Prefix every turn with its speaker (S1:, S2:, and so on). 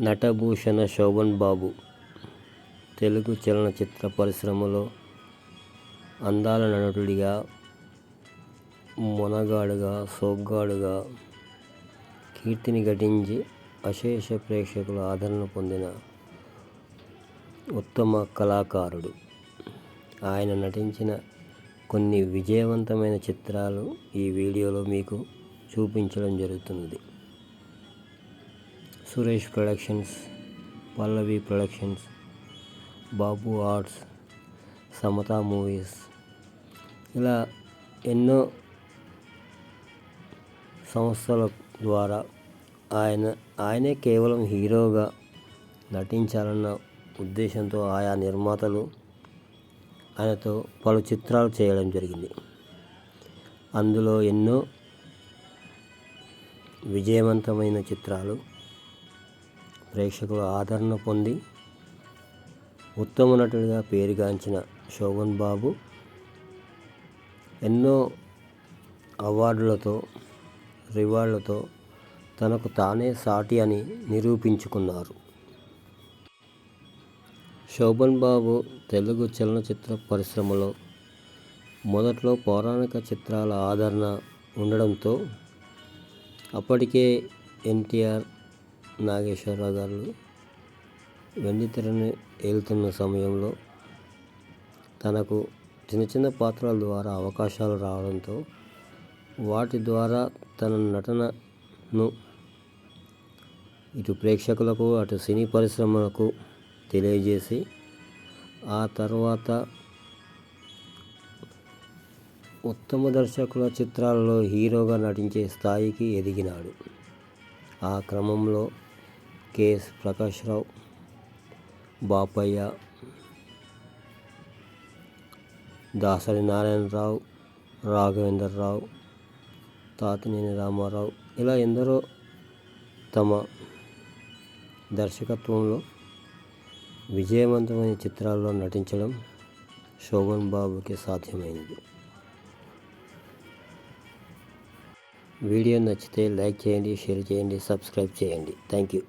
S1: నటభూషణ శోభన్ బాబు. తెలుగు చలనచిత్ర పరిశ్రమలో అందాల నటుడిగా మొనగాడుగా సోగ్గాడుగా కీర్తిని గడించి అశేష ప్రేక్షకుల ఆదరణ పొందిన ఉత్తమ కళాకారుడు. ఆయన నటించిన కొన్ని విజయవంతమైన చిత్రాలు ఈ వీడియోలో మీకు చూపించడం జరుగుతున్నది. Suresh productions Pallavi productions Babu arts Samatha movies. ఇలా ఎన్నో సంస్థల ద్వారా ఆయన ఆయనే కేవలం హీరోగా నటించాలన్న ఉద్దేశంతో ఆయా నిర్మాతలు ఆయనతో పలు చిత్రాలు చేయడం జరిగింది. అందులో ఎన్నో విజయవంతమైన చిత్రాలు ప్రేక్షకుల ఆదరణ పొంది ఉత్తమ నటుడిగా పేరుగాంచిన శోభన్ బాబు ఎన్నో అవార్డులతో రివార్డులతో తనకు తానే సాటి అని నిరూపించుకున్నారు. శోభన్ బాబు తెలుగు చలనచిత్ర పరిశ్రమలో మొదట్లో పౌరాణిక చిత్రాల ఆదరణ ఉండడంతో అప్పటికే ఎన్టీఆర్ నాగేశ్వరరావు గారు వెండితెరని ఏలుతున్న సమయంలో తనకు చిన్న చిన్న పాత్రల ద్వారా అవకాశాలు రావడంతో వాటి ద్వారా తన నటనను ఇటు ప్రేక్షకులకు అటు సినీ పరిశ్రమలకు తెలియజేసి ఆ తర్వాత ఉత్తమ దర్శకుల చిత్రాలలో హీరోగా నటించే స్థాయికి ఎదిగినాడు. ఆ క్రమంలో కెఎస్ ప్రకాశ్రావు బాపయ్య దాసరి నారాయణరావు రాఘవేంద్రరావు తాతినేని రామారావు ఇలా ఎందరో తమ దర్శకత్వంలో విజయవంతమైన చిత్రాల్లో నటించడం శోభన్ బాబుకి సాధ్యమైంది. వీడియో నచ్చితే లైక్ చేయండి షేర్ చేయండి సబ్స్క్రైబ్ చేయండి. Thank you.